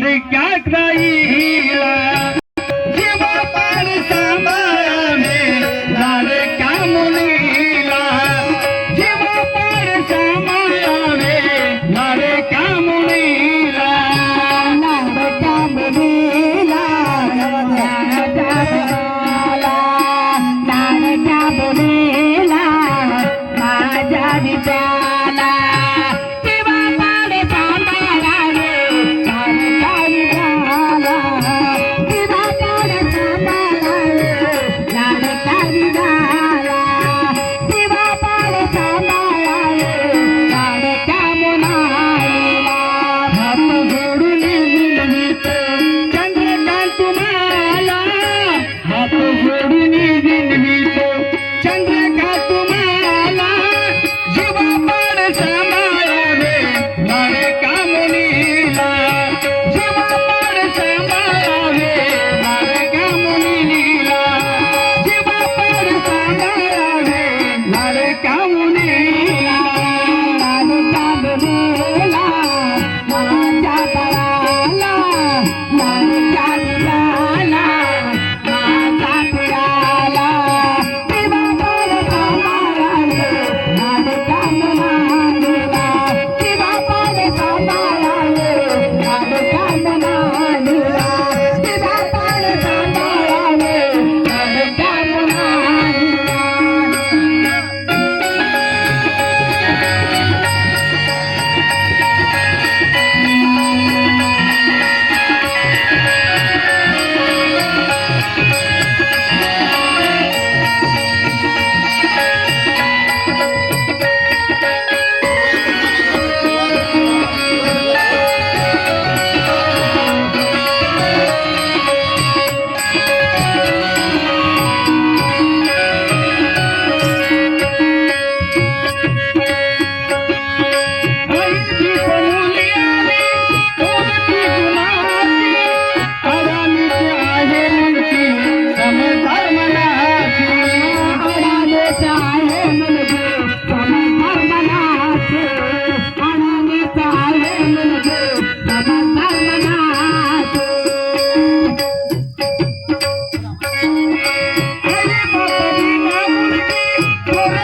लाडक्या गाईला जीव पाड सांभाळावे लाडक्या मुलीला जीव पाड सांभाळावे लाडक्या मुलीला लाडक्या मुलीला लाडक्या मुलाला, लाडक्या मुलीला माझ्या विचाला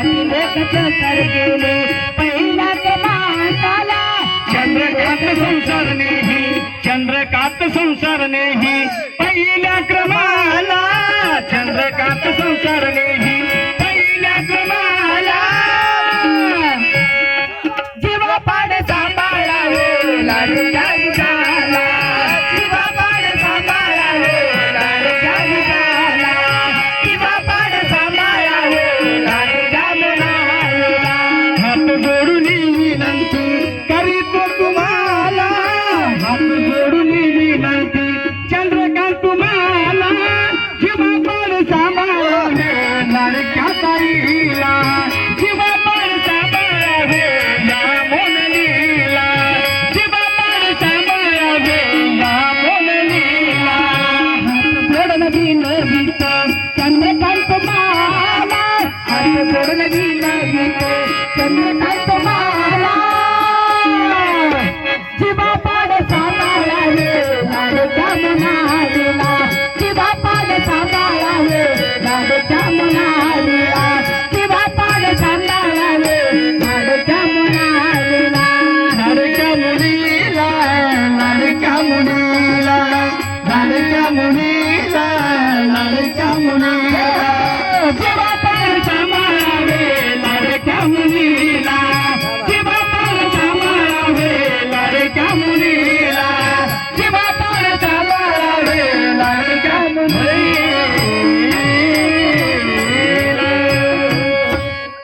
पाठी चंद्रकांत पहिल्या क्रमाला चंद्रकांत संसारने ही पहिल्या क्रमाला जीवा पाड सांभाळा